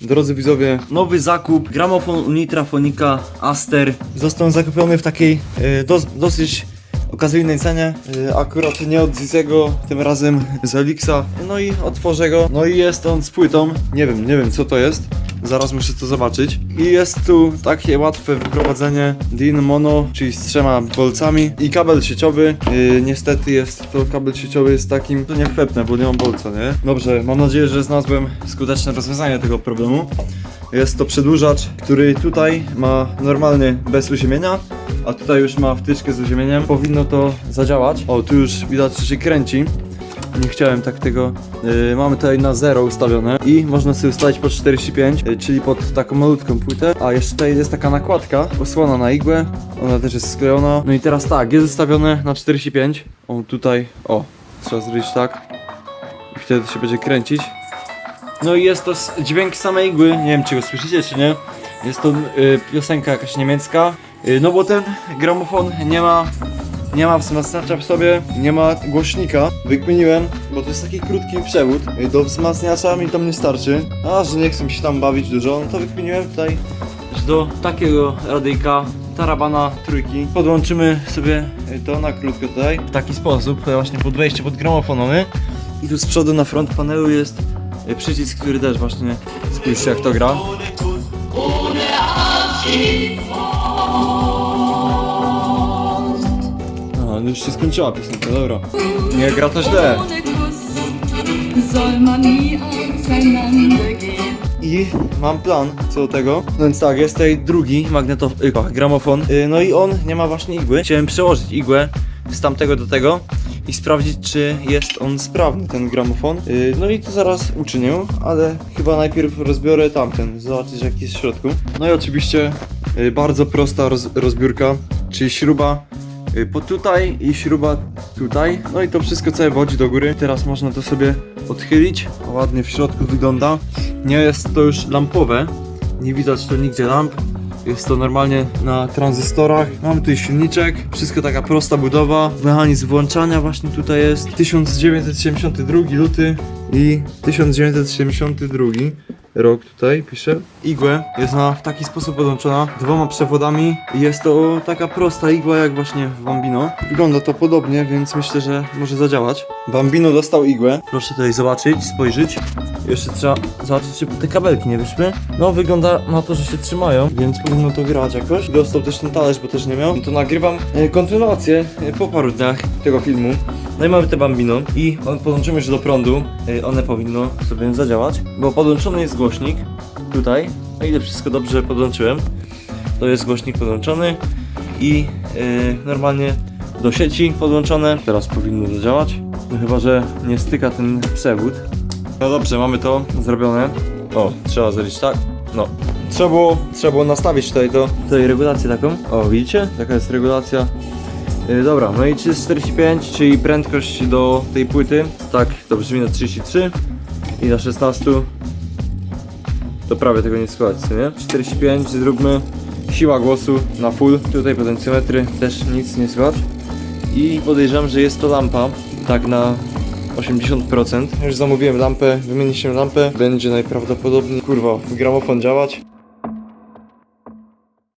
drodzy widzowie, nowy zakup, gramofon Unitrafonika Aster. Został on zakupiony w takiej dos, dosyć okazyjnej cenie, e, akurat nie od Zizego, tym razem z Elixa. No i otworzę go, no i jest on z płytą, nie wiem, nie wiem co to jest. Zaraz muszę to zobaczyć. I jest tu takie łatwe wyprowadzenie DIN Mono, czyli z trzema bolcami i kabel sieciowy. Yy, niestety jest to kabel sieciowy z takim, to nie wpepnę, bo nie mam bolca, nie? Dobrze, mam nadzieję, że znalazłem skuteczne rozwiązanie tego problemu. Jest to przedłużacz, który tutaj ma normalny bez uziemienia, a tutaj już ma wtyczkę z uziemieniem. Powinno to zadziałać. O, tu już widać, że się kręci. Nie chciałem tak tego. Yy, mamy tutaj na 0 ustawione i można sobie ustawić pod 45, yy, czyli pod taką malutką płytę. A jeszcze tutaj jest taka nakładka, osłona na igłę. Ona też jest sklejona. No i teraz tak, jest ustawione na 45. O, tutaj, o, trzeba zrobić tak. I wtedy się będzie kręcić. No i jest to dźwięk samej igły, nie wiem czy go słyszycie czy nie. Jest to y, piosenka jakaś niemiecka. Y, no bo ten gramofon nie ma nie ma wzmacniacza w sobie, nie ma głośnika. Wykminiłem, bo to jest taki krótki przewód. Y, Do wzmacniacza mi to nie starczy. A że nie chcę się tam bawić dużo, no to wykminiłem tutaj, do takiego radyjka tarabana trójki podłączymy sobie y, to na krótko tutaj w taki sposób, właśnie pod wejście pod gramofonowy. I tu z przodu na front panelu jest y, przycisk, który też właśnie spójrzcie jak to gra. A, no już się skończyła piosenka, dobra. Nie, gra nie auseinandergehen. I mam plan co do tego. No więc tak, jest tutaj drugi magnetof... y, gramofon. Y, no i on nie ma właśnie igły. Chciałem przełożyć igłę z tamtego do tego i sprawdzić, czy jest on sprawny, ten gramofon. Y, no i to zaraz uczynię, ale chyba najpierw rozbiorę tamten, zobaczyć jaki jest w środku. No i oczywiście y, bardzo prosta roz, rozbiórka, czyli śruba y, po tutaj i śruba tutaj. No i to wszystko całe wodzi do góry. Teraz można to sobie odchylić. Ładnie w środku wygląda. Nie jest to już lampowe. Nie widać tu nigdzie lamp. Jest to normalnie na tranzystorach. Mamy tu silniczek. Wszystko taka prosta budowa. Mechanizm włączania właśnie tutaj jest. 1972 luty i 1972 rok tutaj pisze. Igłę jest ona w taki sposób podłączona dwoma przewodami. i Jest to taka prosta igła jak właśnie w Bambino. Wygląda to podobnie, więc myślę, że może zadziałać. Bambino dostał igłę. Proszę tutaj zobaczyć, spojrzeć. Jeszcze trzeba zobaczyć, czy te kabelki nie wyszły. No, wygląda na to, że się trzymają, więc powinno to grać jakoś. Dostał też ten talerz, bo też nie miał. To nagrywam e, kontynuację e, po paru dniach tego filmu. No i mamy te bambino i podłączymy już do prądu. E, one powinno sobie zadziałać, bo podłączony jest głośnik tutaj. O ile wszystko dobrze podłączyłem, to jest głośnik podłączony i normalnie do sieci podłączone. Teraz powinno zadziałać. No chyba, że nie styka ten przewód. No dobrze, mamy to zrobione. O, trzeba zrobić tak. No. Trzeba było, trzeba było nastawić tutaj to, tutaj regulację taką. O, widzicie? Taka jest regulacja. Yy, dobra, no i 345, czyli prędkość do tej płyty. Tak, to brzmi na 33 i na 16. To prawie tego nie słychać, co nie? 45 zróbmy. Siła głosu na full. Tutaj potencjometry też nic nie słychać. I podejrzewam, że jest to lampa. Tak na 80%. Już zamówiłem lampę, wymienić się lampę. Będzie najprawdopodobniej, kurwa, gramofon działać.